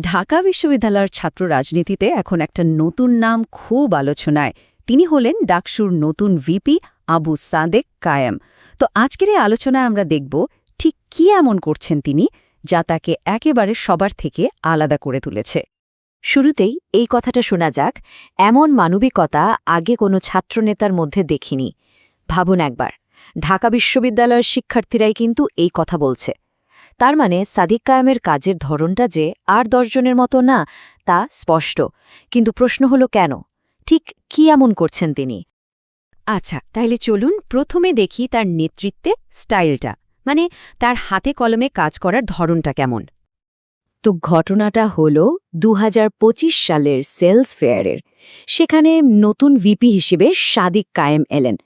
ঢাকা বিশ্ববিদ্যালয়ের ছাত্র রাজনীতিতে এখন একটা নতুন নাম খুব আলোচনায়। তিনি হলেন ডাকসুর নতুন ভিপি আবু সাদেক কায়েম। তো আজকের এই আলোচনায় আমরা দেখব ঠিক কি এমন করছেন তিনি, যা তাকে একেবারে সবার থেকে আলাদা করে তুলেছে। শুরুতেই এই কথাটা শোনা যাক, এমন মানবিকতা আগে কোনো ছাত্রনেতার মধ্যে দেখিনি। ভাবুন একবার, ঢাকা বিশ্ববিদ্যালয়ের শিক্ষার্থীরাই কিন্তু এই কথা বলছে। তার মানে সাদিক কায়েমের কাজের ধরনটা যে আর দশজনের মতো না, তা স্পষ্ট। কিন্তু প্রশ্ন হলো কেন? ঠিক কি এমন করছেন তিনি? আচ্ছা তাহলে চলুন প্রথমে দেখি তার নেতৃত্বের স্টাইলটা মানে তার হাতে কলমে কাজ করার ধরনটা কেমন। তো ঘটনাটা হল দু হাজার পঁচিশ সালের সেলস ফেয়ারের। সেখানে নতুন ভিপি হিসেবে সাদিক কায়েম এলেন।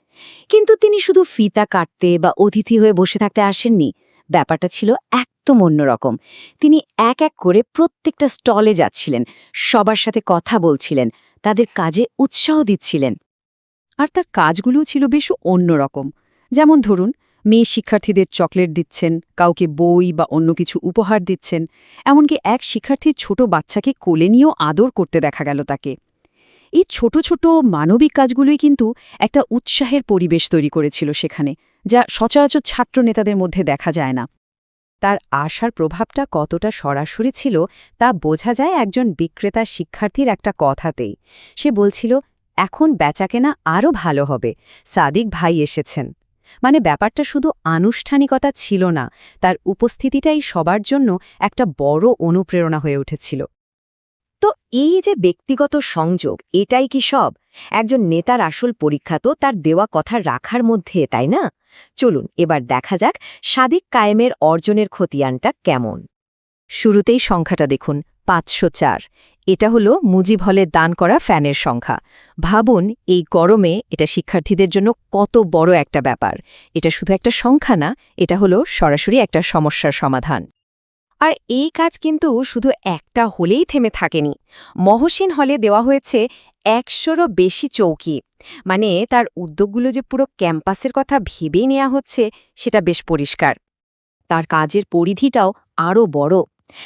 কিন্তু তিনি শুধু ফিতা কাটতে বা অতিথি হয়ে বসে থাকতে আসেননি ব্যাপারটা ছিল একদম অন্যরকম তিনি এক এক করে প্রত্যেকটা স্টলে যাচ্ছিলেন, সবার সাথে কথা বলছিলেন, তাদের কাজে উৎসাহ দিচ্ছিলেন। আর তার কাজগুলোও ছিল বেশ অন্যরকম যেমন ধরুন, মেয়ে শিক্ষার্থীদের চকলেট দিচ্ছেন, কাউকে বই বা অন্য কিছু উপহার দিচ্ছেন, এমনকি এক শিক্ষার্থীর ছোট বাচ্চাকে কোলে নিয়েও আদর করতে দেখা গেল তাকে। এই ছোট ছোট মানবিক কাজগুলোই কিন্তু একটা উৎসাহের পরিবেশ তৈরি করেছিল সেখানে, যা সচরাচর ছাত্র নেতাদের মধ্যে দেখা যায় না। তার আশার প্রভাবটা কতটা সরাসরি ছিল তা বোঝা যায় একজন বিক্রেতা শিক্ষার্থীর একটা কথাতেই। সে বলছিল, এখন বেচাকেনা আরও ভালো হবে। সাদিক ভাই এসেছেন। মানে ব্যাপারটা শুধু আনুষ্ঠানিকতা ছিল না, তার উপস্থিতিটাই সবার জন্য একটা বড় অনুপ্রেরণা হয়ে উঠেছিল। তো এই যে ব্যক্তিগত সংযোগ, এটাই কি সব? একজন নেতার আসল পরীক্ষা তো তার দেওয়া কথা রাখার মধ্যে, তাই না? চলুন, এবার দেখা যাক সাদিক কায়েমের অর্জনের খতিয়ানটা কেমন। শুরুতেই সংখ্যাটা দেখুন, পাঁচশো চার। এটা হলো মুজিব হলে দান করা ফ্যানের সংখ্যা। ভাবুন, এই গরমে এটা শিক্ষার্থীদের জন্য কত বড় একটা ব্যাপার। এটা শুধু একটা সংখ্যা না, এটা হলো সরাসরি একটা সমস্যার সমাধান। আর এই কাজ কিন্তু শুধু একটা হলেই থেমে থাকেনি। মহসিন হলে দেওয়া হয়েছে একশোরও বেশি চৌকি। মানে তার উদ্যোগগুলো যে পুরো ক্যাম্পাসের কথা ভেবেই নেওয়া হচ্ছে, সেটা বেশ পরিষ্কার। তার কাজের পরিধিটাও আরও বড়।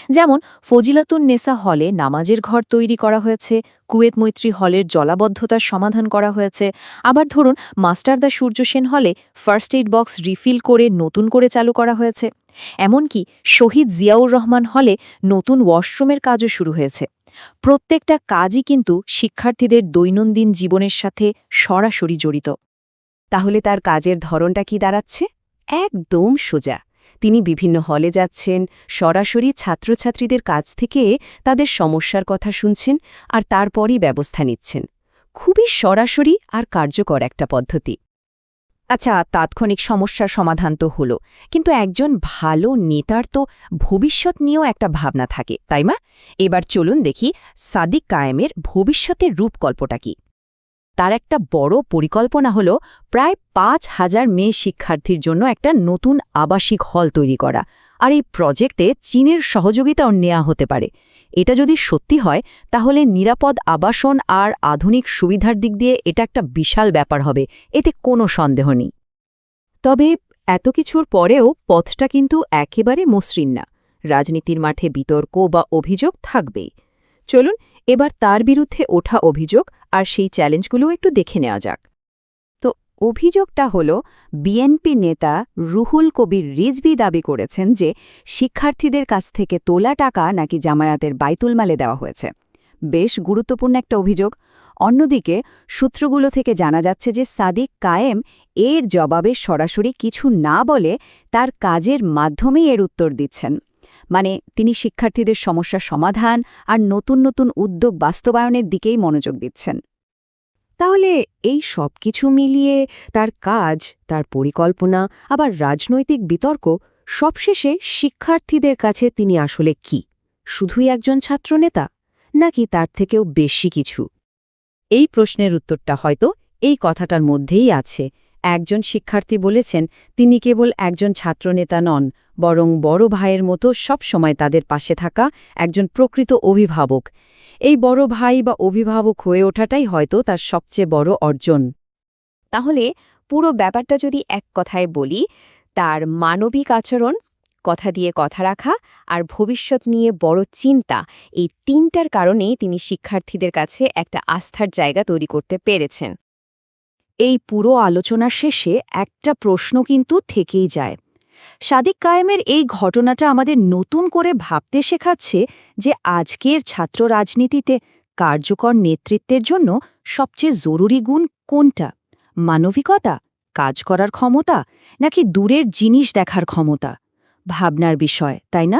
যেমন ফজিলাতুন নেসা হলে নামাজের ঘর তৈরি করা হয়েছে, কুয়েত মৈত্রী হলের জলাবদ্ধতার সমাধান করা হয়েছে। আবার ধরুন মাস্টারদা সূর্য সেন হলে ফার্স্ট এইড বক্স রিফিল করে, নতুন করে চালু করা হয়েছে। এমনকি শহীদ জিয়াউর রহমান হলে নতুন ওয়াশরুমের কাজও শুরু হয়েছে। প্রত্যেকটা কাজই কিন্তু শিক্ষার্থীদের দৈনন্দিন জীবনের সাথে সরাসরি জড়িত। তাহলে তার কাজের ধরনটা কি দাঁড়াচ্ছে? একদম সোজা। তিনি বিভিন্ন হলে যাচ্ছেন, সরাসরি ছাত্রছাত্রীদের কাছ থেকে তাদের সমস্যার কথা শুনছেন আর তারপরই ব্যবস্থা নিচ্ছেন। খুবই সরাসরি আর কার্যকর একটা পদ্ধতি। আচ্ছা তাৎক্ষণিক সমস্যার সমাধান তো হলো। কিন্তু একজন ভালো নেতার তো ভবিষ্যৎ নিয়েও একটা ভাবনা থাকে, তাই মা? এবার চলুন দেখি সাদিক কায়েমের ভবিষ্যতের রূপকল্পটা কি। তার একটা বড় পরিকল্পনা হল প্রায় পাঁচ হাজার মেয়ে শিক্ষার্থীর জন্য একটা নতুন আবাসিক হল তৈরি করা। আর এই প্রজেক্টে চীনের সহযোগিতাও নেওয়া হতে পারে। এটা যদি সত্যি হয়, তাহলে নিরাপদ আবাসন আর আধুনিক সুবিধার দিক দিয়ে এটা একটা বিশাল ব্যাপার হবে। এতে কোনো সন্দেহ নেই। তবে এত কিছুর পরেও পথটা কিন্তু একেবারে মসৃণ না। রাজনীতির মাঠে বিতর্ক বা অভিযোগ থাকবেই। চলুন, এবার তার বিরুদ্ধে ওঠা অভিযোগ আর সেই চ্যালেঞ্জগুলো একটু দেখে নেওয়া যাক। অভিযোগটা হল বিএনপি নেতা রুহুল কবির রিজভি দাবি করেছেন যে, শিক্ষার্থীদের কাছ থেকে তোলা টাকা নাকি জামায়াতের বাইতুলমালে দেওয়া হয়েছে। বেশ গুরুত্বপূর্ণ একটা অভিযোগ। অন্যদিকে, সূত্রগুলো থেকে জানা যাচ্ছে যে, সাদিক কায়েম এর জবাবে সরাসরি কিছু না বলে তার কাজের মাধ্যমেই এর উত্তর দিচ্ছেন। মানে তিনি শিক্ষার্থীদের সমস্যা সমাধান আর নতুন নতুন উদ্যোগ বাস্তবায়নের দিকেই মনোযোগ দিচ্ছেন। তাহলে এই সব কিছু মিলিয়ে তার কাজ, তার পরিকল্পনা, আবার রাজনৈতিক বিতর্ক সবশেষে শিক্ষার্থীদের কাছে তিনি আসলে কি? শুধুই একজন ছাত্রনেতা? নাকি তার থেকেও বেশি কিছু? এই প্রশ্নের উত্তরটা হয়তো এই কথাটার মধ্যেই আছে। একজন শিক্ষার্থী বলেছেন, তিনি কেবল একজন ছাত্রনেতা নন, বরং বড় ভাইয়ের মতো সব সময় তাদের পাশে থাকা একজন প্রকৃত অভিভাবক। এই বড় ভাই বা অভিভাবক হয়ে ওঠাটাই হয়তো তার সবচেয়ে বড় অর্জন। তাহলে পুরো ব্যাপারটা যদি এক কথায় বলি, তার মানবিক আচরণ, কথা দিয়ে কথা রাখা আর ভবিষ্যৎ নিয়ে বড় চিন্তা এই তিনটার কারণেই তিনি শিক্ষার্থীদের কাছে একটা আস্থার জায়গা তৈরি করতে পেরেছেন। এই পুরো আলোচনার শেষে একটা প্রশ্ন কিন্তু থেকেই যায়। সাদিক কায়েমের এই ঘটনাটা আমাদের নতুন করে ভাবতে শেখাচ্ছে যে আজকের ছাত্র রাজনীতিতে কার্যকর নেতৃত্বের জন্য সবচেয়ে জরুরি গুণ কোনটা? মানবিকতা? কাজ করার ক্ষমতা? নাকি দূরের জিনিস দেখার ক্ষমতা? ভাবনার বিষয়, তাই না?